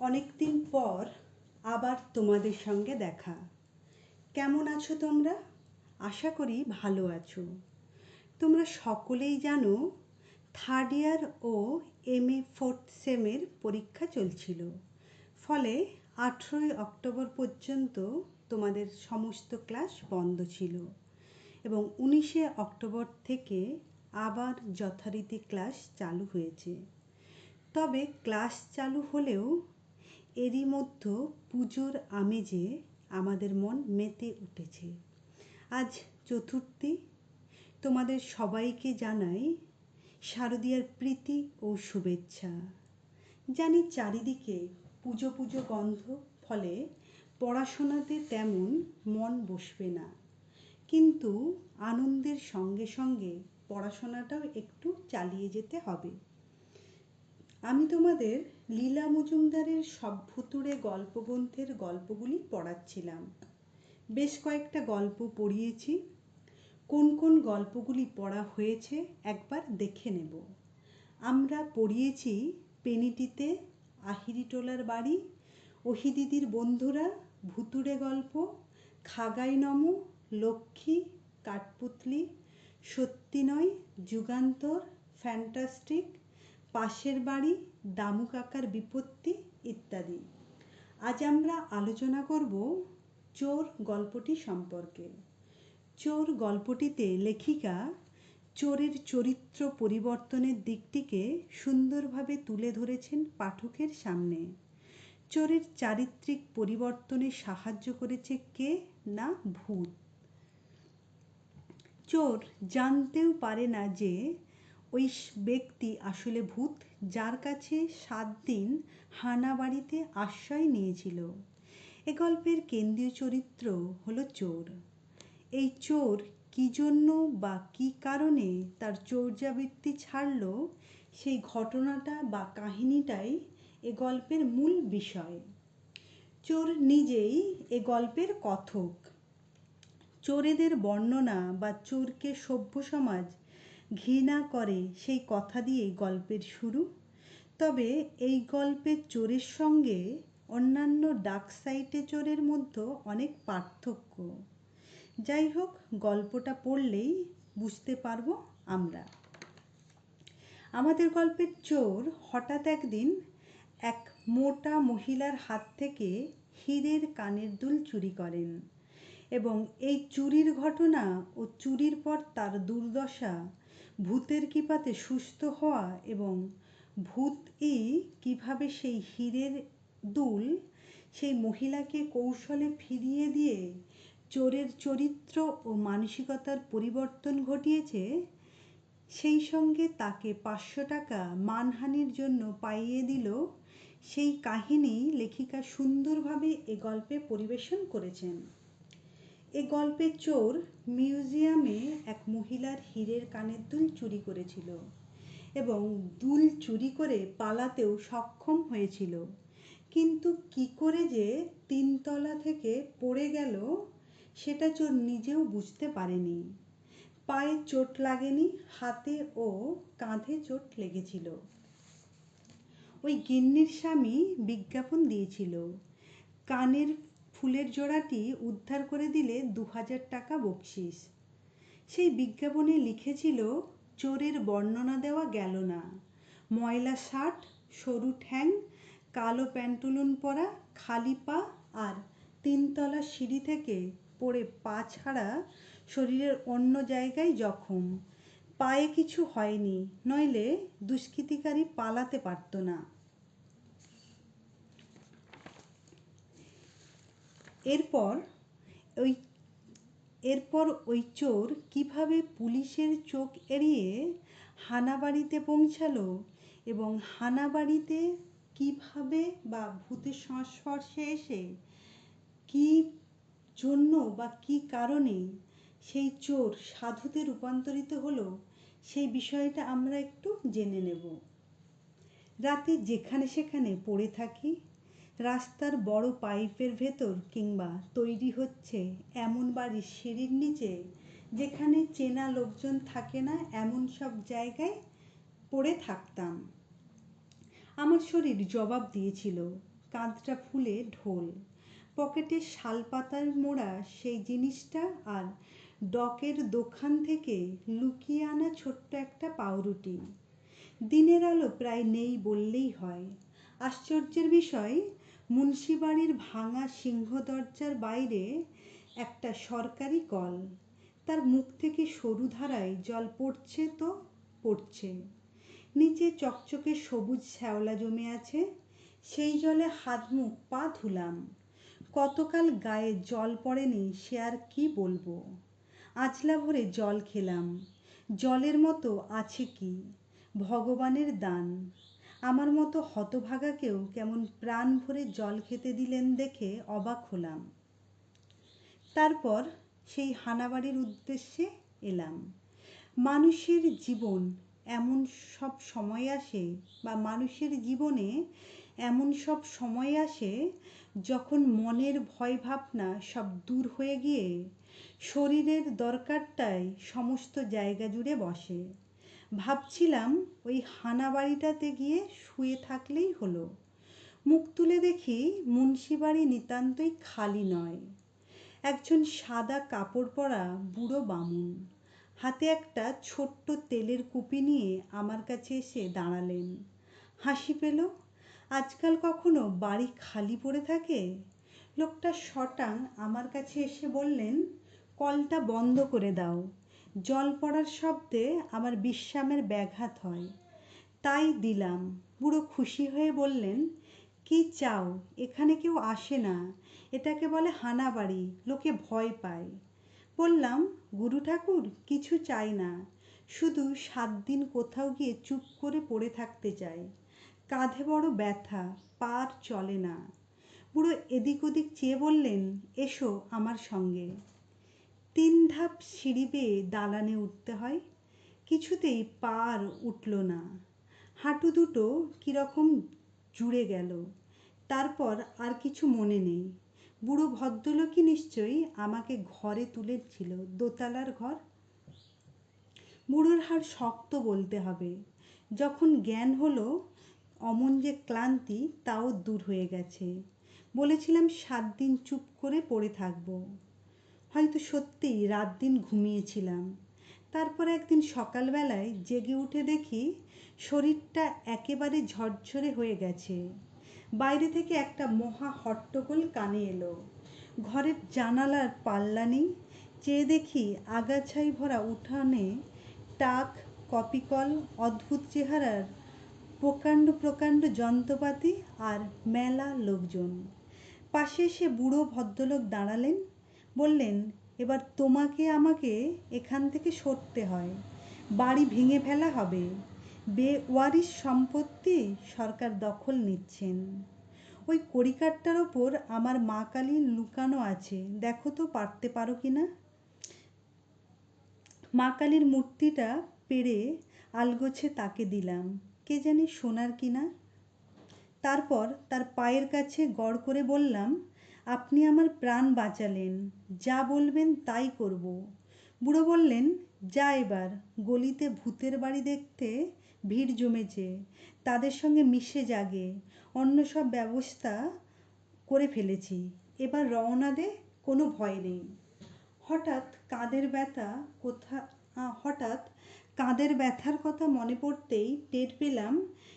অনেক দিন পর আবার তোমাদের সঙ্গে দেখা। কেমন আছো তোমরা? আশা করি ভালো আছো। তোমরা সকলেই জানো থার্ড ইয়ার ও এম এ ফোর্থ সেমের পরীক্ষা চলছিল। ফলে আঠেরোই অক্টোবর পর্যন্ত তোমাদের সমস্ত ক্লাস বন্ধ ছিল এবং উনিশে অক্টোবর থেকে আবার যথারীতি ক্লাস চালু হয়েছে। তবে ক্লাস চালু হলেও এরই মধ্যে পুজোর আমেজে আমাদের মন মেতে উঠেছে। আজ চতুর্থী। তোমাদের সবাইকে জানাই শারদীয়ার প্রীতি ও শুভেচ্ছা। জানি চারিদিকে পুজো পুজো গন্ধ, ফলে পড়াশোনাতে তেমন মন বসবে না। কিন্তু আনন্দের সঙ্গে সঙ্গে পড়াশোনাটাও একটু চালিয়ে যেতে হবে। আমি তোমাদের লীলা মজুমদারের সব ভুতুড়ে গল্পগ্রন্থের গল্পগুলি পড়াচ্ছিলাম। বেশ কয়েকটা গল্প পড়িয়েছি। কোন কোন গল্পগুলি পড়া হয়েছে একবার দেখে নেব। আমরা পড়িয়েছি পেনিটিতে আহিরিটোলার বাড়ি, ওহিদিদির বন্ধুরা ভুতুড়ে গল্প, খাগাই নম, লক্ষ্মী, কাঠপুতলি, সত্যি নয়, যুগান্তর, ফ্যান্টাস্টিক পাশের বাড়ি, দামু কাকার বিপত্তি ইত্যাদি। আজ আমরা আলোচনা করব চোর গল্পটি সম্পর্কে। চোর গল্পটিতে লেখিকা চোরের চরিত্র পরিবর্তনের দিকটিকে সুন্দরভাবে তুলে ধরেছেন পাঠকের সামনে। চোরের চারিত্রিক পরিবর্তনে সাহায্য করেছে কে না ভূত? চোর জানতেও পারে না যে ওই ব্যক্তি আসলে ভূত যার কাছে সাত দিন হানা বাড়িতে আশ্রয় নিয়েছিল। এ গল্পের কেন্দ্রীয় চরিত্র হলো চোর। এই চোর কী জন্য বা কী কারণে তার চর্যাবৃত্তি ছাড়ল, সেই ঘটনাটা বা কাহিনীটাই এ গল্পের মূল বিষয়। চোর নিজেই এ গল্পের কথক। চোরেদের বর্ণনা বা চোরকে সভ্য সমাজ ঘৃণা করে সেই কথা দিয়েই গল্পের শুরু। তবে এই গল্পের চোরের সঙ্গে অন্যান্য ডাক সাইটে চোরের মধ্যে অনেক পার্থক্য। যাই হোক, গল্পটা পড়লেই বুঝতে পারব আমরা। আমাদের গল্পের চোর হঠাৎ একদিন এক মোটা মহিলার হাত থেকে হীরের কানের দুল চুরি করেন এবং এই চুরির ঘটনা ও চুরির পর তার দুর্দশা ভূতের কৃপাতে সুস্থ হওয়া এবং ভূতই কীভাবে সেই হীরের দুল, সেই মহিলাকে কৌশলে ফিরিয়ে দিয়ে চোরের চরিত্র ও মানসিকতার পরিবর্তন ঘটিয়েছে, সেই সঙ্গে তাকে পাঁচশো টাকা মানহানির জন্য পাইয়ে দিল, সেই কাহিনী লেখিকা সুন্দরভাবে এ গল্পে পরিবেশন করেছেন। এ গল্পে চোর মিউজিয়ামে এক মহিলার হীরের কানের দুল চুরি করেছিল এবং দুল চুরি করে পালাতেও সক্ষম হয়েছিল। কিন্তু কি করে যে তিনতলা থেকে পড়ে গেল, সেটা চোর নিজেও বুঝতে পারেনি। পায়ে চোট লাগেনি, হাতে ও কাঁধে চোট লেগেছিল। ওই গিন্নির স্বামী বিজ্ঞাপন দিয়েছিল, কানের ফুলের জোড়াটি উদ্ধার করে দিলে দু হাজার টাকা বকশিস। সেই বিজ্ঞাপনে লিখেছিল, চোরের বর্ণনা দেওয়া গেল না। ময়লা শার্ট, সরু ঠ্যাং, কালো প্যান্টুলুন পরা, খালি পা আর তিনতলা সিঁড়ি থেকে পড়ে পা ছাড়া শরীরের অন্য জায়গায় জখম। পায়ে কিছু হয়নি, নইলে দুষ্কৃতিকারী পালাতে পারত না। এরপর ওই এরপর ওই চোর কীভাবে পুলিশের চোখ এড়িয়ে হানাবাড়িতে পৌঁছালো এবং হানাবাড়িতে কীভাবে বা ভূতের সংস্পর্শে এসে কি জন্য বা কি কারণে সেই চোর সাধুতে রূপান্তরিত হলো, সেই বিষয়টা আমরা একটু জেনে নেব। রাতে যেখানে সেখানে পড়ে থাকি রাস্তার বড় পাইপের ভেতর কিংবা তৈরি হচ্ছে এমন বাড়ির সিঁড়ির নিচে যেখানে চেনা লোকজন থাকে না, এমন সব জায়গায় পড়ে থাকতাম। আমার শরীর জবাব দিয়েছিল, কাঁধটা ফুলে ঢোল। পকেটে শালপাতার মোড়া সেই জিনিসটা আর ডকের দোকান থেকে লুকিয়ে আনা ছোট্ট একটা পাউরুটি। দিনের আলো প্রায় নেই বললেই হয়। আশ্চর্যের বিষয় মুন্সিবাড়ির ভাঙা সিংহ দরজার বাইরে একটা সরকারি কল। তার মুখ থেকে সরু ধারায় জল পড়ছে তো পড়ছে। নিচে চকচকে সবুজ শ্যাওলা জমে আছে। সেই জলে হাত মুখ পা ধুলাম। কতকাল গায়ে জল পড়েনি সে আর কি বলব? আঁচলা ভরে জল খেলাম। জলের মতো আছে কি? ভগবানের দান। আমার মতো হতভাগাকেও কেমন প্রাণ ভরে জল খেতে দিলেন দেখে অবাক হলাম। তারপর সেই হানাবাড়ির উদ্দেশ্যে এলাম। মানুষের জীবন এমন সব সময় আসে বা মানুষের জীবনে এমন সব সময় আসে যখন মনের ভয় ভাবনা সব দূর হয়ে গিয়ে শরীরের দরকারটাই সমস্ত জায়গা জুড়ে বসে। ভাবছিলাম ওই হানা বাড়িটাতে গিয়ে শুয়ে থাকলেই হলো। মুখ তুলে দেখি মুন্সিবাড়ি নিতান্তই খালি নয়। একজন সাদা কাপড় পরা বুড়ো বামুন হাতে একটা ছোট্ট তেলের কুপি নিয়ে আমার কাছে এসে দাঁড়ালেন। হাসি পেল, আজকাল কখনো বাড়ি খালি পড়ে থাকে? লোকটা শটাং আমার কাছে এসে বললেন, কলটা বন্ধ করে দাও। জল পড়ার শব্দে আমার বিশ্রামের ব্যাঘাত হয়। তাই দিলাম। বুড়ো খুশি হয়ে বললেন, কি চাও? এখানে কেউ আসে না। এটাকে বলে হানাবাড়ি। লোকে ভয় পায়। বললাম, গুরু ঠাকুর, কিছু চাই না। শুধু সাত দিন কোথাও গিয়ে চুপ করে পড়ে থাকতে চাই। কাঁধে বড় ব্যথা, পার চলে না। বুড়ো এদিক ওদিক চেয়ে বললেন, এসো আমার সঙ্গে। তিন ধাপ সিঁড়ি বেয়ে দালানে উঠতে হয়। কিছুতেই পার উঠল না। হাঁটু দুটো কীরকম জুড়ে গেল। তারপর আর কিছু মনে নেই। বুড়ো ভদ্রলোকই নিশ্চয়ই আমাকে ঘরে তুলেছিল, দোতলার ঘর। বুড়োর হাড় শক্ত বলতে হবে। যখন জ্ঞান হলো, অমন যে ক্লান্তি তাও দূর হয়ে গেছে। বলেছিলাম, সাত দিন চুপ করে পড়ে থাকব। হয়তো সত্যিই রাত দিন ঘুমিয়েছিলাম। তারপর একদিন সকালবেলায় জেগে উঠে দেখি শরীরটা একেবারে ঝরঝরে হয়ে গেছে। বাইরে থেকে একটা মহা হট্টগোল কানে এলো। ঘরের জানালার পাল্লা নেই। চেয়ে দেখি আগাছাই ভরা উঠানে টাক, কপিকল, অদ্ভুত চেহারার প্রকাণ্ড প্রকাণ্ড যন্ত্রপাতি আর মেলা লোকজন। পাশে এসে বুড়ো ভদ্রলোক দাঁড়ালেন। বললেন, এবার তোমাকে আমাকে এখান থেকে সরতে হয়। বাড়ি ভেঙে ফেলা হবে। বেওয়ারিশ সম্পত্তি সরকার দখল নিচ্ছেন। ওই কড়িকাঠটার ওপর আমার মা কালী লুকানো আছে। দেখো তো, পারতে পারো কি না? মা কালীর মূর্তিটা পেড়ে আলগোছে তাকে দিলাম। কে জানি সোনার কিনা তারপর তার পায়ের কাছে গড় করে বললাম আপনি আমার প্রাণ বাঁচালেন, যা বলবেন তাই করব। বুড়ো বললেন, যা এবার, গলিতে ভূতের বাড়ি দেখতে ভিড় জমেছে, তাদের সঙ্গে মিশে জাগে, অন্য সব ব্যবস্থা করে ফেলেছি, এবার রওনা দে, কোনো ভয় নেই। হঠাৎ কাঁধের ব্যথা কোথা হঠাৎ কাঁধের ব্যথার কথা মনে পড়তেই টের পেলাম,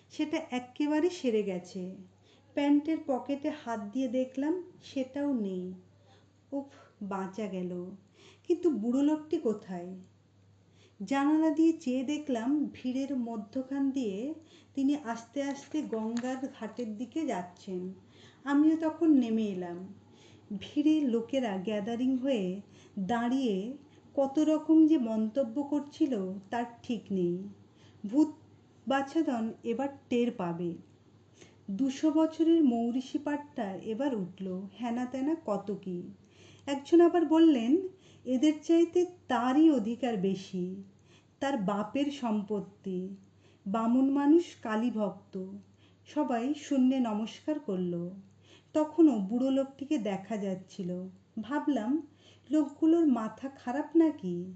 সেটা এক্কেবারে সেরে গেছে। প্যান্টের পকেটে হাত দিয়ে দেখলাম সেটাও নেই। উফ, বাঁচা গেল। কিন্তু বুড়ো লোকটি কোথায়? জানালা দিয়ে চেয়ে দেখলাম ভিড়ের মধ্যখান দিয়ে তিনি আস্তে আস্তে গঙ্গার ঘাটের দিকে যাচ্ছেন। আমিও তখন নেমে এলাম। ভিড়ে লোকেরা গ্যাদারিং হয়ে দাঁড়িয়ে কত রকম যে মন্তব্য করছিল তার ঠিক নেই। ভূত বাচ্চাদন এবার টের পাবে। দুশো বছরের মৌরিষি পাটটা এবার উঠল, হেনা তেনা কত কি? একজন আবার বললেন, এদের চাইতে তারই অধিকার বেশি, তার বাপের সম্পত্তি। বামুন মানুষ কালী ভক্ত, সবাই শূন্যে নমস্কার করল। তখনও বুড়ো লোকটিকে দেখা যাচ্ছিল। ভাবলাম, লোকগুলোর মাথা খারাপ নাকি?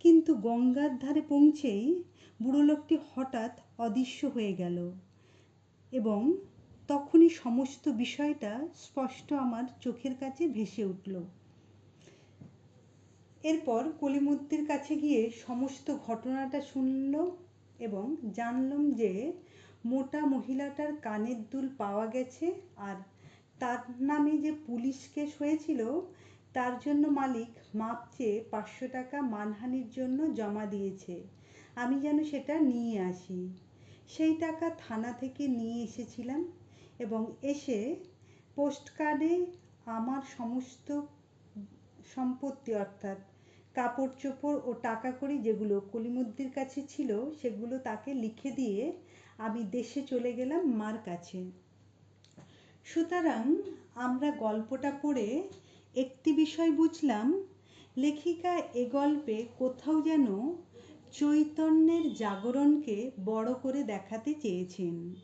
কিন্তু গঙ্গার ধারে পৌঁছেই বুড়ো লোকটি হঠাৎ অদৃশ্য হয়ে গেল। এবং তখনই সমস্ত বিষয়টা স্পষ্ট আমার চোখের কাছে ভেসে উঠল। এরপর কলিমূর্তির কাছে গিয়ে সমস্ত ঘটনাটা শুনল এবং জানলাম যে মোটা মহিলাটার কানের দুল পাওয়া গেছে আর তার নামে যে পুলিশ কেস হয়েছিল, তার জন্য মালিক মাপ চেয়ে পাঁচশো টাকা মানহানির জন্য জমা দিয়েছে। আমি যেন সেটা নিয়ে আসি। সেই টাকা থানা থেকে নিয়ে এসেছিলাম এবং এসে পোস্ট কার্ডে আমার সমস্ত সম্পত্তি অর্থাৎ কাপড় চোপড় ও টাকা কড়ি যেগুলো কলিমুদ্দির কাছে ছিল, সেগুলো তাকে লিখে দিয়ে আমি দেশে চলে গেলাম মার কাছে। সুতরাং আমরা গল্পটা পড়ে একটি বিষয় বুঝলাম, লেখিকা এ গল্পে কোথাও যেন চৈতন্যের জাগরণকে বড় করে দেখাতে চেয়েছেন।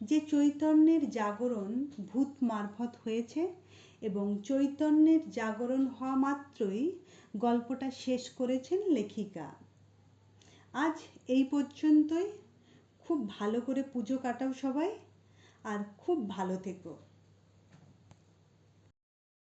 যে চৈতন্যের জাগরণ ভূত মারফত হয়েছে এবং চৈতন্যের জাগরণ হওয়া মাত্রই গল্পটা শেষ করেছেন লেখিকা। আজ এই পর্যন্তই। খুব ভালো করে পুজো কাটাও সবাই, আর খুব ভালো থেকো।